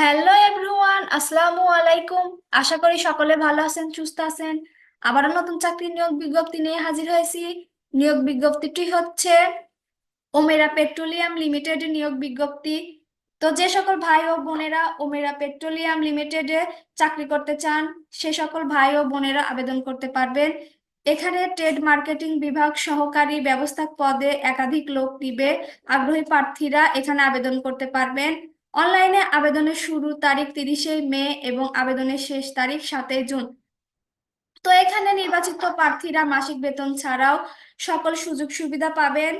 Hello everyone আসসালামু আলাইকুম আশা করি সকলে ভালো আছেন, সুস্থ আছেন। আবারও নতুন চাকরি নিয়োগ বিজ্ঞপ্তি নিয়ে হাজির হয়েছি। নিয়োগ বিজ্ঞপ্তিটি হচ্ছে ওমেরা পেট্রোলিয়াম লিমিটেড নিয়োগ বিজ্ঞপ্তি। তো যে সকল ভাই ও বোনেরা ওমেরা পেট্রোলিয়াম লিমিটেডে চাকরি করতে চান, সে সকল ভাই ও বোনেরা আবেদন করতে পারবেন। এখানে ট্রেড মার্কেটিং বিভাগ সহকারী ব্যবস্থাপক পদে একাধিক লোক নিবে। আগ্রহী প্রার্থীরা এখানে আবেদন করতে পারবেন। অনলাইনে আবেদনের শুরু তারিখ তিরিশে মে এবং আবেদনের শেষ তারিখ সাতই জুন। তো এখানে নির্বাচিত প্রার্থীরা মাসিক বেতন ছাড়াও সকল সুযোগ সুবিধা পাবেন।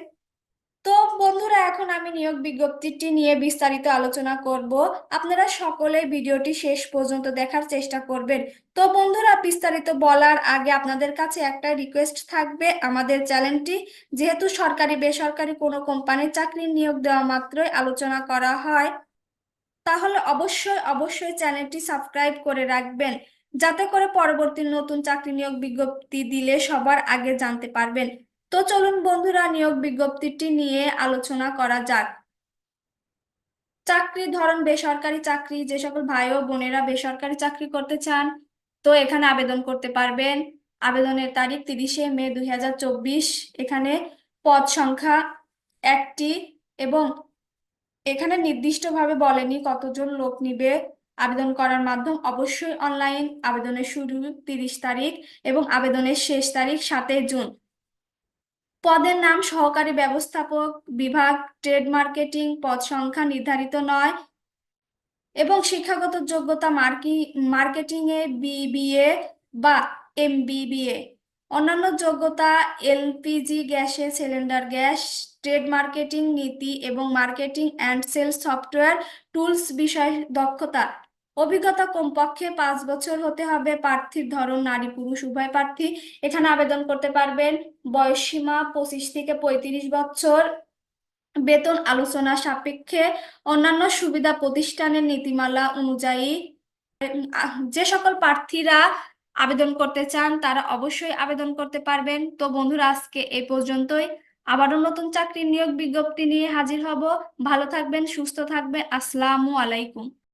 তো বন্ধুরা, এখন আমি নিয়োগ বিজ্ঞপ্তিটি নিয়ে বিস্তারিত আলোচনা করব। আপনারা সকলে ভিডিওটি শেষ পর্যন্ত দেখার চেষ্টা করবেন। তো বন্ধুরা, বিস্তারিত বলার আগে আপনাদের কাছে একটা রিকোয়েস্ট থাকবে। আমাদের চ্যানেলটি যেহেতু সরকারি বেসরকারি কোনো কোম্পানির চাকরি নিয়োগ দেওয়া মাত্রই আলোচনা করা হয়। তাহলে অবশ্যই অবশ্যই চ্যানেলটি সাবস্ক্রাইব করে রাখবেন। যাতে করে পরবর্তী নতুন চাকরি নিয়োগ বিজ্ঞপ্তি দিলে সবার আগে জানতে পারবেন। তো চলুন বন্ধুরা, নিয়োগ বিজ্ঞপ্তিটি নিয়ে আলোচনা করা যাক। চাকরি ধরন, বেসরকারি চাকরি, যে সকল ভাই ও বোনেরা বেসরকারি চাকরি করতে চান, তো এখানে আবেদন করতে পারবেন। আবেদনের তারিখ তিরিশে মে দুই হাজার চব্বিশ। এখানে পদ সংখ্যা একটি এবং এখানে নির্দিষ্টভাবে বলেনি কতজন লোক নিবে আবেদন করার মাধ্যম। অবশ্যই অনলাইন আবেদনের শুরু তিরিশ তারিখ এবং আবেদনের শেষ তারিখ সাতই জুন। পদের নাম সহকারী ব্যবস্থাপক, বিভাগ, ট্রেড মার্কেটিং, পদ সংখ্যা নির্ধারিত নয় এবং শিক্ষাগত যোগ্যতা মার্কি মার্কেটিং এ বিবিএ বা এমবিবিএ। অন্যান্য যোগ্যতা, এলপিজি গ্যাসে সিলিন্ডার, গ্যাস, ট্রেড মার্কেটিং নীতি এবং marketing and sales software tools বিষয় দক্ষতা। অভিজ্ঞতা কমপক্ষে পাঁচ বছর হতে হবে। প্রার্থীর ধরন, নারী, পুরুষ, উভয় প্রার্থী। এখানে আবেদন করতে পারবেন। বয়স সীমা, পঁচিশ থেকে পঁয়ত্রিশ বছর। বেতন, আলোচনা সাপেক্ষে। অন্যান্য সুবিধা প্রতিষ্ঠানের নীতিমালা অনুযায়ী যে সকল প্রার্থীরা আবেদন করতে চান, তারা অবশ্যই আবেদন করতে পারবেন। তো বন্ধুরা, আজকে এই পর্যন্তই। আবারও নতুন চাকরির নিয়োগ বিজ্ঞপ্তি নিয়ে হাজির হব। ভালো থাকবেন, সুস্থ থাকবেন। আসসালামু আলাইকুম।